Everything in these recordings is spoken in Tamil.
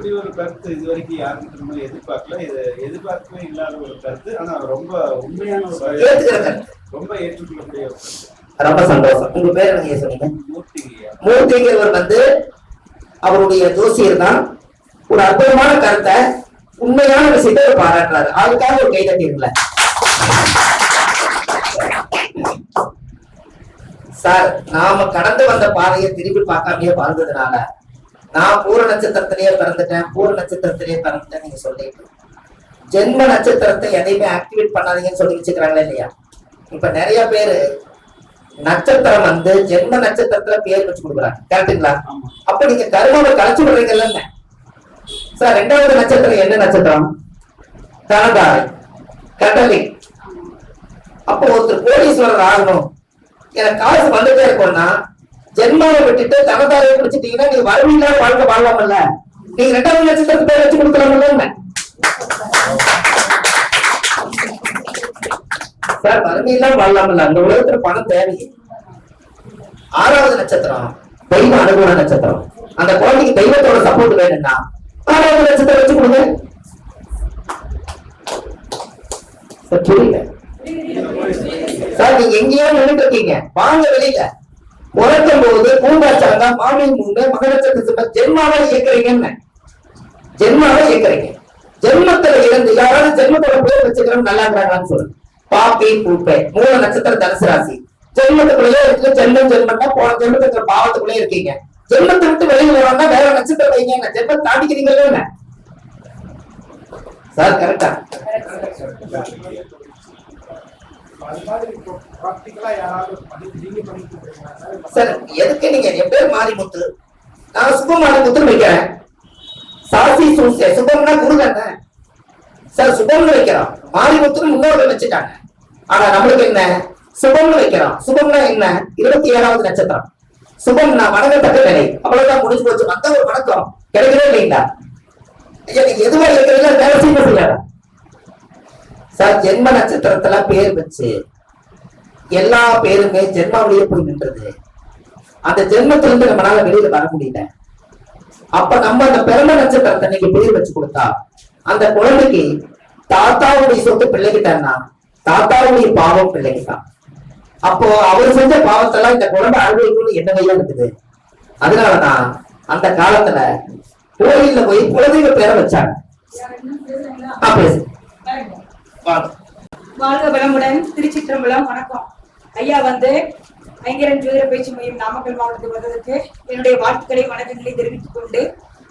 இப்படி ஒரு கருத்து இது வரைக்கும் யாருக்கிட்ட எதிர்பார்க்கல. இது எதிர்பார்க்கவே இல்லாத ஒரு கருத்து. ஆனா ரொம்ப உண்மையான ஒரு. ரொம்ப ஏற்றுக்கொள்ளக்கூடிய ஒரு கருத்து. ரொம்ப சந்தோஷம். உங்க பேர் நீங்க சொன்னீங்க மூர்த்திங்கய்யா. மூர்த்திங்கிறவர் வந்து அவருடைய ஜோசியர் தான். ஒரு அற்புதமான கருத்தை உண்மையான விஷயத்தை அவர் பாராட்டுறாரு. அதுக்காக ஒரு கை தட்டிருக்கல சார் நாம கடந்து வந்த பாதையை திரும்பி பார்க்காமயே வாழ்ந்ததுனால நான் பூர நட்சத்திரத்திலேயே பிறந்துட்டேன் பூர நட்சத்திரத்திலேயே பிறந்துட்டேன் நீங்க சொல்லிட்டு. ஜென்ம நட்சத்திரத்தை எதையுமே ஆக்டிவேட் பண்ணாதீங்கன்னு சொல்லி வச்சுக்கிறாங்களே இல்லையா? இப்ப நிறைய பேரு நட்சத்திரம் வந்து ஜென்ம நட்சத்திரத்துல பேர் வச்சு கொடுக்குறாங்க. கரெக்டுங்களா அப்ப நீங்க கருமாவை கலைச்சு விடுறீங்கல்ல சார் ரெண்டாவது நட்சத்திரம் என்ன நட்சத்திரம்? தனதாரை. கடலி அப்போ ஒருத்தர் கோடீஸ்வரர் ஆகணும். எனக்கு காசு வந்துட்டே இருக்கும்னா ஜென்மாவை விட்டுட்டு தனதாரை பிடிச்சிட்டீங்கன்னா நீங்க வறுமையில வாழ்க்கை வாழலாமல்ல? நீங்க ரெண்டாவது நட்சத்திரத்துக்கு பேர் வச்சு கொடுக்கலாமல்ல சார் வறுமையெல்லாம் வாழலாமல்ல. அந்த உலகத்துல பணம் தேவையே. ஆறாவது நட்சத்திரம் தெய்வ அனுகூல நட்சத்திரம். அந்த குழந்தைக்கு தெய்வத்தோட சப்போர்ட் வேணும்னா ஆறாவது நட்சத்திரம் வச்சு கொடுங்க. சார் புரியல. சார் நீங்க எங்கேயாவது நின்றுட்டு இருக்கீங்க. வாங்க வெளியில. பிறக்கும் போது பூங்காச்சாங்க மாமி மூங்க மகநட்சத்திர ஜென்மாவை இயக்குறீங்கன்னு. ஜென்மாவை இயக்குறீங்க. ஜென்மத்துல இருந்து யாராவது ஜென்மத்தோட பேர் வச்சுக்கிறோம் நல்லா இருக்கிறாங்களான்னு சொல்லுங்க. பாப்பி பூப்பை மூணு நட்சத்திர தனுசு ராசி. ஜென்மத்துக்குள்ளேயே இருக்கு ஜென்மம் ஜென்மம்னா போன ஜென்மத்துக்கு பாவத்துக்குள்ளே இருக்கீங்க. ஜென்மத்தை விட்டு வெளியில் வரணும்னா வேற நட்சத்திரம் வைங்க என்ன ஜென்மம் தாண்டிக்கிறீங்களா என்ன? சார் கரெக்டா சார் எதுக்கு நீங்க என் பேர் மாரிமுத்து நான் சுபம் மாரிமுத்து வைக்கிறேன். சாசி சூசிய சுபம்னா குரு தானே? சார் சுபம்னு வைக்கிறோம் மாரிமுத்துன்னு முன்னோர்கள் வச்சுட்டாங்க. ஆனா நம்மளுக்கு என்ன? சுபம்னு வைக்கிறோம் சுபம்னா என்ன? இருபத்தி ஏழாவது நட்சத்திரம் சுபம்னா வணங்கத்தக்க நிலை அவ்வளவுதான் முடிஞ்சு போச்சு. வந்த ஒரு வணக்கம். கிடைக்கவே இல்லைங்களா? ஐயா நீங்க எதுவா இருக்கிறீங்களா வேலை செய்ய செய்யாத சார் ஜென்ம நட்சத்திரத்துல பேர் வச்சு எல்லா பேருமே ஜென்மாவிலேயே போய் நின்றது. அந்த ஜென்மத்துல இருந்து நம்மளால வெளியில வர முடியல. அப்ப நம்ம அந்த பிறந்த நட்சத்திரத்தை இன்னைக்கு பேர் வச்சு கொடுத்தா அந்த குழந்தைக்கு தாத்தாவுடைய சொத்து பிள்ளைகிட்டா தாத்தாவுடைய பாவம் பிள்ளைகிட்டான். அப்போ அவர் செஞ்ச பாவத்தெல்லாம் இந்த குழந்தை அனுபவிக்கணும்னு என்னவையா இருக்குது? அதனாலதான் அந்த காலத்துல கோயில்ல போய் குழந்தைங்க பேரை வச்சாங்க. ஆ, பேசு. வாழ்க வளமுடன். திருச்சிற்றம்பலம். வணக்கம். ஐயா வந்து ஐங்கரன் ஜோதிட பயிற்சி மையம் நாமக்கல் மாவட்டத்துக்கு வந்ததுக்கு என்னுடைய வாழ்த்துக்களை வணக்கங்களை தெரிவித்துக் கொண்டு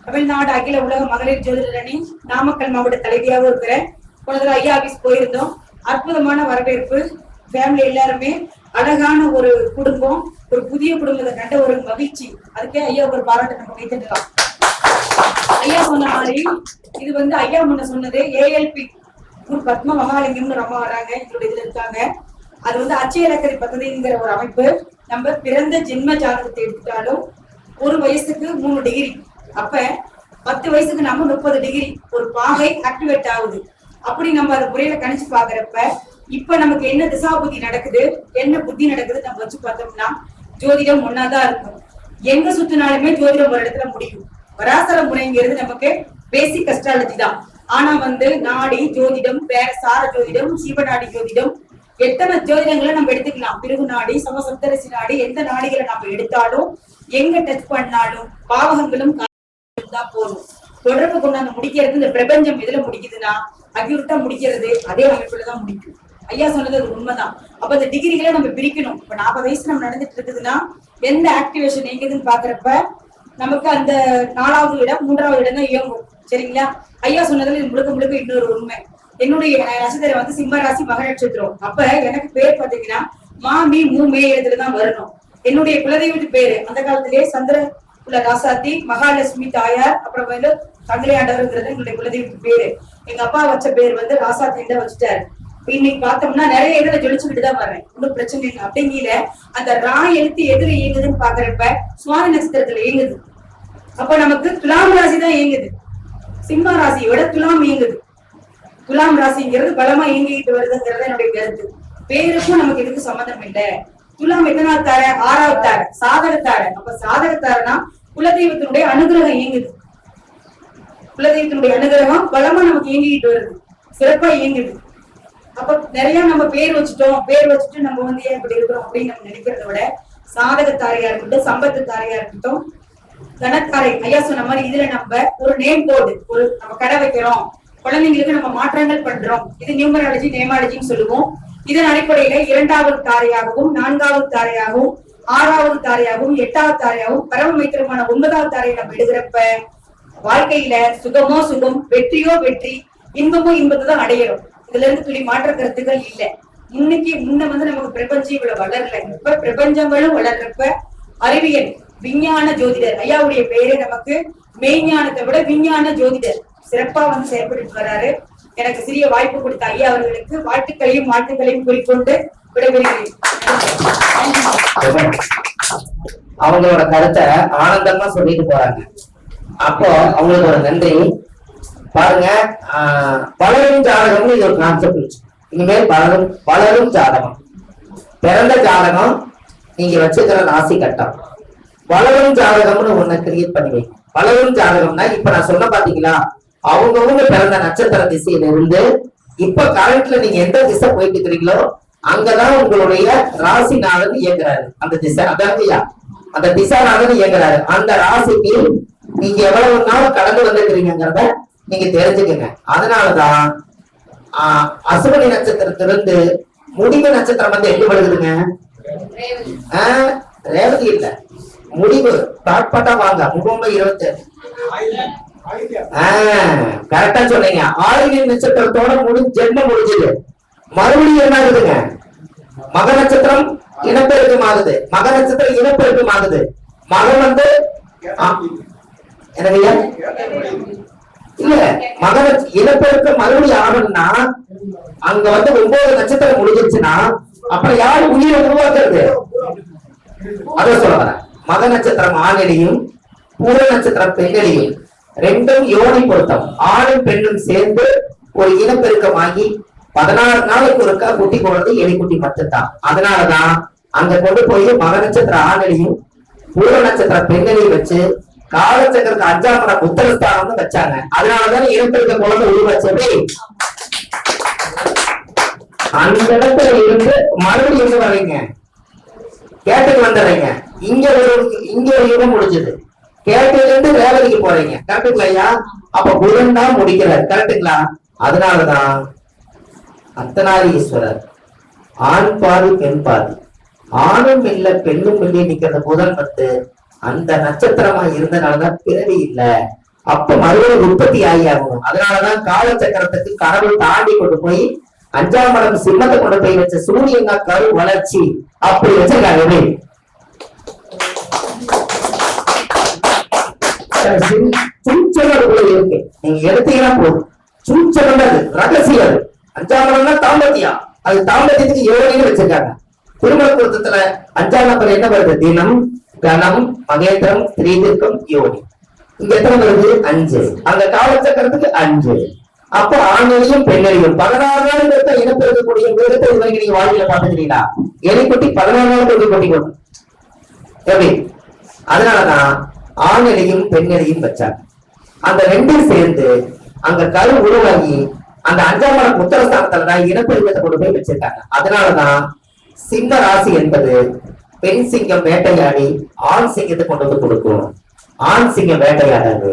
தமிழ்நாடு அகில உலக மகளிர் ஜோதிடர் அணி நாமக்கல் மாவட்ட தலைவியாக இருக்கிற போனதுல ஐயா ஆபீஸ் போயிருந்தோம். அற்புதமான வரவேற்பு. ஃபேமிலி எல்லாருமே அழகான ஒரு குடும்பம். ஒரு புதிய குடும்பத்தை கண்ட ஒரு மகிழ்ச்சி. அதுக்கே ஐயா ஒரு பாராட்டு நம்ம வைத்துக்கலாம் ஐயா சொன்ன மாதிரி இது வந்து ஐயா முன்ன சொன்னது ஏஎல்பி ஒரு பத்ம மகாலிங்கம்னு ரொம்ப வராங்க எங்களோட இதுல இருக்காங்க. அது வந்து அச்சய இலக்கரி ஒரு அமைப்பு. நம்ம பிறந்த ஜென்ம ஜாதகத்தை எடுத்துட்டாலும் ஒரு வயசுக்கு மூணு டிகிரி அப்ப பத்து வயசுக்கு நம்ம முப்பது டிகிரி ஒரு பாகை ஆக்டிவேட் ஆகுது. அப்படி நம்ம அதை முறையில கணிச்சு பாக்குறப்ப இப்ப நமக்கு என்ன திசா புத்தி நடக்குது என்ன புத்தி நடக்குது நம்ம வச்சு பார்த்தோம்னா ஜோதிடம் ஒன்னாதான் இருக்கும். எங்க சுத்தினாலுமே ஜோதிடம் ஒரு இடத்துல முடியும். வராசர முறைங்கிறது நமக்கு பேசிக் அஸ்ட்ராலஜி தான். ஆனா வந்து நாடி ஜோதிடம் வேற சார ஜோதிடம் சீவநாடி ஜோதிடம் எத்தனை ஜோதிடங்களை நம்ம எடுத்துக்கலாம்? பிறகு நாடி சமசப்தரசி நாடி எந்த நாடிகளை நம்ம எடுத்தாலும் எங்க டச் பண்ணாலும் பாவகங்களும் தான் போதும் தொடர்பு கொண்டாந்து முடிக்கிறது இந்த பிரபஞ்சம் எதுல முடிக்குதுன்னா அக்யூர்ட்டா முடிக்கிறது அதே அமைப்புல தான் முடிக்கும். ஐயா சொன்னது அது உண்மைதான். அப்ப அந்த டிகிரிகளை நம்ம பிரிக்கணும். இப்ப நாற்பது வயசு நம்ம நடந்துட்டு இருக்குதுன்னா எந்த ஆக்டிவேஷன் எங்குதுன்னு பாக்குறப்ப நமக்கு அந்த நாலாவது இடம் மூன்றாவது இடம் தான் இயங்கும். சரிங்களா? ஐயா சொன்னதுல இது முழுக்க முழுக்க இன்னொரு உண்மை. என்னுடைய நட்சத்திரம் வந்து சிம்ம ராசி மக நட்சத்திரம். அப்ப எனக்கு பேர் பாத்தீங்கன்னா மாமி மூ மே தான் வரணும். என்னுடைய குலதெய்வத்து பேரு அந்த காலத்திலேயே சந்திர குல ராசாத்தி மகாலட்சுமி தாயார் அப்புறம் வந்து தங்களையாண்டவர்ங்கிறது எங்களுடைய குலதெய்வத்து பேரு. எங்க அப்பா வச்ச பேர் வந்து ராசாத்தி தான் வச்சுட்டாரு. இன்னைக்கு பார்த்தோம்னா நிறைய இதுல ஜொலிச்சுக்கிட்டு தான் வர்றேன். ஒன்றும் பிரச்சனை இல்லை. அப்படிங்கிற அந்த ரா எழுத்து எதுல இயங்குதுன்னு பாக்குறப்ப சுவாமி நட்சத்திரத்துல இயங்குது. அப்ப நமக்கு துலாம் ராசி தான் இயங்குது. சிம்ம ராசியோட துலாம் இயங்குது. துலாம் ராசிங்கிறது பலமா இயங்கிட்டு வருதுங்கிறது என்னுடைய கருத்து. பேருக்கும் நமக்கு எதுக்கு சம்மந்தம் இல்ல. துலாம் எத்தனாவது தார ஆறாவது சாதகத்தார. அப்ப சாதகத்தாரனா? குலதெய்வத்தினுடைய அனுகிரகம் இயங்குது. குலதெய்வத்தினுடைய அனுகிரகம் பலமா நமக்கு இயங்கிட்டு வருது. சிறப்பா இயங்குது. அப்ப நிறைய நம்ம பேர் வச்சுட்டோம். பேர் வச்சுட்டு நம்ம வந்து ஏன் இப்படி இருக்கிறோம் அப்படின்னு நம்ம நினைக்கிறத விட சாதக தாரையா இருக்கட்டும் சம்பத்து தாரையா இருக்கட்டும் கணக்காரை ஐயா சொன்ன மாதிரி இதுல நம்ம ஒரு நேம் போர்டு ஒரு நம்ம கடை வைக்கிறோம். குழந்தைங்களுக்கு நம்ம மாற்றங்கள் பண்றோம். இது நியூமராலஜி நேமாலஜின்னு சொல்லுவோம். இதன் அடிப்படையில இரண்டாவது தாரையாகவும் நான்காவது தாரையாகவும் ஆறாவது தாரையாகவும் எட்டாவது தாரையாகவும் பரமமைத்திரமான ஒன்பதாவது தாரையை நம்ம எடுக்கிறப்ப வாழ்க்கையில சுகமோ சுகம் வெற்றியோ வெற்றி இன்பமோ இன்பத்தை தான் அடையிறோம். இதுல இருந்து துளி மாற்ற கருத்துக்கள் இல்ல. இன்னைக்கு முன்ன வந்து நமக்கு பிரபஞ்சம் இவ்வளவு வளரல. இப்ப பிரபஞ்சங்களும் வளர்றப்ப அறிவியல் விஞ்ஞான ஜோதிடர். ஐயாவுடைய பெயரே நமக்கு மெய்ஞானத்தை விட விஞ்ஞான ஜோதிடர். சிறப்பா வந்து செயல்பட்டு வர்றாரு எனக்கு சிறிய வாய்ப்பு கொடுத்த ஐயா அவர்களுக்கு வாழ்த்துக்களையும் வாழ்த்துக்களையும் குறிக்கொண்டு விடைபெறுகிறேன். அவங்களோட கருத்தை ஆனந்தமா சொல்லிட்டு போறாங்க. அப்போ அவங்களுக்கு ஒரு நன்றி. பாருங்க ஆஹ், ஜாதகம்னு இது ஒரு கான்செப்ட் இனிமேல் பலரும் பலரும் ஜாதகம். பிறந்த ஜாதகம் நீங்க வச்சுக்கிற ராசி கட்டம். வளரும் ஜாதகம்னு ஒண்ணு கிரியேட் பண்ணி வைங்க வளரும் ஜாதகம்னா இப்ப நான் சொன்ன பாத்தீங்களா? அவங்கவுங்க பிறந்த நட்சத்திர திசையில இருந்து இப்ப கரண்ட்ல நீங்க எந்த திசை போயிட்டு இருக்கிறீங்களோ அங்கதான் உங்களுடைய ராசிநாதன் இயங்குறாரு. அந்த திசை அதாங்கய்யா அந்த திசாநாதன் இயங்குறாரு. அந்த ராசிக்கு நீங்க எவ்வளவு நாள் கடந்து வந்திருக்கிறீங்கிறத நீங்க தெரிஞ்சுக்கங்க. அதனாலதான் ஆஹ், அசுவனி நட்சத்திரத்திலிருந்து முடிவு நட்சத்திரம் வந்து எங்க விழுகுதுங்க? ஆஹ், ரேவதி இல்ல. முடிவு. பாட்பாட்டா வாங்க. முகம்பை இருபத்தி. கரெக்டா சொன்னீங்க. ஆயுள் நட்சத்திரத்தோட முடி ஜென்மம் முடிஞ்சது. மறுபடியும் என்ன ஆகுதுங்க? மக நட்சத்திரம் இனப்பெருக்கம் ஆகுது. மக நட்சத்திரம் இனப்பெருக்கம் ஆகுது. மகன் வந்து ஆ, இல்ல மக இனப்பெருக்கம் மறுபடியும் ஆகணும்னா அங்க வந்து ஒன்பது நட்சத்திரம் முடிஞ்சிருச்சுன்னா அப்புறம் யாரு உயிரை உருவாக்குறது? அதான் சொல்ல வரேன். மக நட்சத்திரம் ஆணிலையும் பூர நட்சத்திரம் பெண்ணிலையும். ரெண்டும் யோனி பொருத்தம். ஆணும் பெண்ணும் சேர்ந்து ஒரு இனப்பெருக்கமாகி பதினாறு நாளைக்கு ஒருக்கா குட்டி போடுறது எலிக்குட்டி மட்டும்தான். அதனாலதான் அங்க கொண்டு போய் மக நட்சத்திர ஆணிலையும் பூர நட்சத்திர பெண்ணிலையும் வச்சு காலச்சக்கரத்து அஞ்சாம் படம் உத்தரஸ்தானம்னு வச்சாங்க. அதனாலதான் இனப்பெருக்க குழந்தை உருவாச்சது அந்த இடத்துல இருந்து மறுபடியும் வரீங்க வர்றீங்க? கேட்டுக்கு வந்துடுறீங்க. இங்க ஒரு இங்க யுகம் முடிஞ்சது. கேட்டுல இருந்து ரேவதிக்கு போறீங்க. கரெக்டுங்களா ஐயா? அப்ப புதன் தான் முடிக்கிறார். கரெக்டுங்களா? அதனாலதான் அர்த்தநாரீஸ்வரர் ஆண் பாதி பெண் பாதி. ஆணும் இல்ல பெண்ணும் இல்லை நிக்கிற புதன் வந்து அந்த நட்சத்திரமா இருந்தனாலதான் பிறவி இல்ல. அப்ப மறுபடியும் உற்பத்தி ஆகி ஆகணும் அதனாலதான் காலச்சக்கரத்துக்கு கடவுள் தாண்டி கொண்டு போய் அஞ்சாம் மடம் சிம்மத்தை கொண்டு போய் வச்ச சூரியன் தான் கரு வளர்ச்சி அப்படி வச்சிருக்காங்க. எப்படி? சிம்- இருக்கு. நீங்க எடுத்தீங்கன்னா போதும். அது ரகசியம் அஞ்சாம் தாம்பத்தியம். அது தாம்பத்தியத்துக்கு வச்சிருக்காங்க. திருமண பொருத்தத்துல அஞ்சாம் நம்பர் என்ன வருது? தினம் கணம் மகேந்திரம் திரீதிர்க்கம் யோனி இங்க எத்தனை வருது அஞ்சு. அந்த காலச்சக்கரத்துக்கு அஞ்சு. அப்ப ஆண்களையும் பெண்களையும் பதினாறு நாள் இனப்பெருக்கக்கூடிய மிருகத்தை இது வரைக்கும் நீங்க வாழ்க்கையில பாத்துக்கிறீங்களா எலிக்குட்டி பதினாறு நாள் கொண்டு கொட்டி கொண்டு எப்படி? அதனாலதான் ஆணிலையும் பெண்ணிலையும் வச்சாங்க அந்த ரெண்டும் சேர்ந்து அங்க கரு உருவாகி அந்த அஞ்சாம் மடம் உத்தரஸ்தானத்துல தான் இனப்பெருக்கத்தை கொண்டு போய் வச்சிருக்காங்க. அதனாலதான் சிங்க ராசி என்பது பெண் சிங்கம் வேட்டையாடி ஆண் சிங்கத்தை கொண்டு வந்து கொடுக்கும். ஆண் சிங்கம் வேட்டையாடாது.